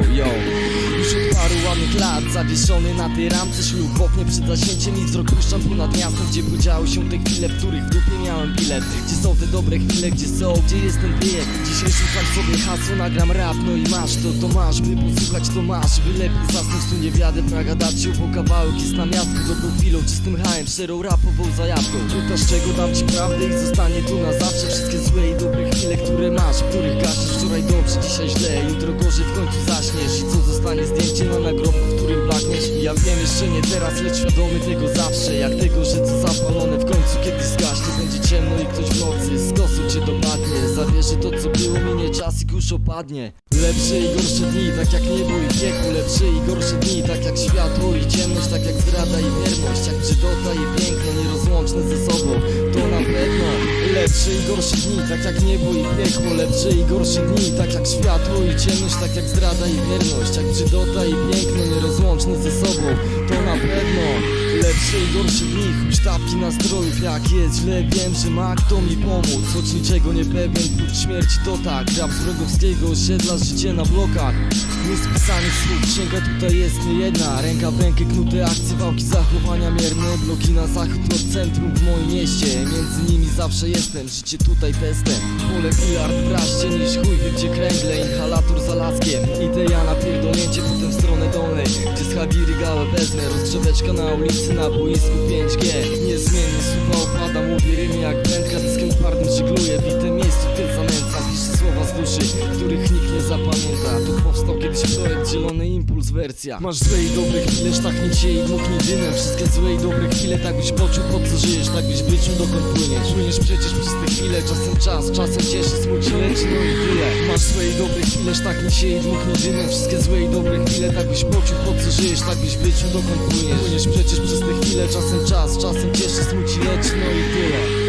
yo, Już od paru ładnych lat zawieszony na tej ramce Ślubownie przed zaśnięciem i wzrok puszczam nad miastem Gdzie podziały się te chwile, w których w dupie miałem bilet. Gdzie są te dobre chwile, gdzie są, gdzie jest ten bieg? Dzisiaj szukam sobie hasło, nagram rap, no i masz to, to masz. By posłuchać to masz, by lepiej zasnąć tu nie wiadę Nagadać się, bo kawałek jest na miastku Dobrą chwilą, czystym hajem, szczerą rapową zajawką Pytasz czego dam ci prawdę i zostanie tu na chwile, które masz, których gasisz. Wczoraj dobrze, dzisiaj źle, jutro gorzej, w końcu zaśniesz. I co zostanie zdjęcie na nagrobku, w którym blakniesz? I ja wiem jeszcze nie teraz, lecz świadomy tego zawsze. Jak tego, że co zapalone w końcu kiedyś zgaśnie. Będzie ciemno i ktoś w nocy z kosą cię dopadnie. Zabierze to co było, minie czas i kurz opadnie. Lepsze i gorsze dni, tak jak niebo i piekło. Lepsze i gorsze dni, tak jak światło i ciemność Tak jak zdrada i wierność, jak brzydota i piękno Nierozłączne ze sobą, Lepsze i gorsze dni, tak jak niebo i piekło Lepsze i gorsze dni, tak jak światło i ciemność Tak jak zdrada i wierność, jak brzydota i piękno Nierozłączne ze sobą, to na Lepsze i gorsze dni, huśtawki nastrojów Jak jest źle, wiem, że ma kto mi pomóc. Choć niczego nie pewien, prócz śmierci to tak. Rap z wrogowskiego osiedla, życie na blokach. Niespisanych słów, księga tutaj jest nie jedna. Ręka w rękę, knute akcje, wałki, zachowania mierne. Bloki na zachód od centrum w moim mieście. Między nimi zawsze jestem, życie tutaj testem. Pole bilard w raście niż chuj wie gdzie kręgle Inhalator za laskiem, idea na pierdolnięcie Potem w stronę dolnej, Habiry gałę wezmę Rozgrzeweczka na ulicy, na boisku 5G Niezmiennie słucha opada, mówię rymy jak wędka Dyskiem twardym żegluję, duszy, których nikt nie zapamięta. Tu powstał kiedyś projekt Zielony Impuls wersja. Masz złe i dobre chwile, sztachnie cię i dmuchnie dymem Wszystkie złe i dobre chwile, tak byś poczuł po co żyjesz Tak byś wyczuł dokąd płyniesz. Płyniesz przecież przez te chwile, czasem czas, czasem cieszy, smuci, leci, no i tyle. Masz złe i dobre chwile, sztachnie cię i dmuchnie dymem Wszystkie złe i dobre chwile, tak byś poczuł po co żyjesz Tak byś wyczuł dokąd płyniesz. Płyniesz przecież przez te chwile, czasem czas, czasem cieszy, smuci, leci, no i tyle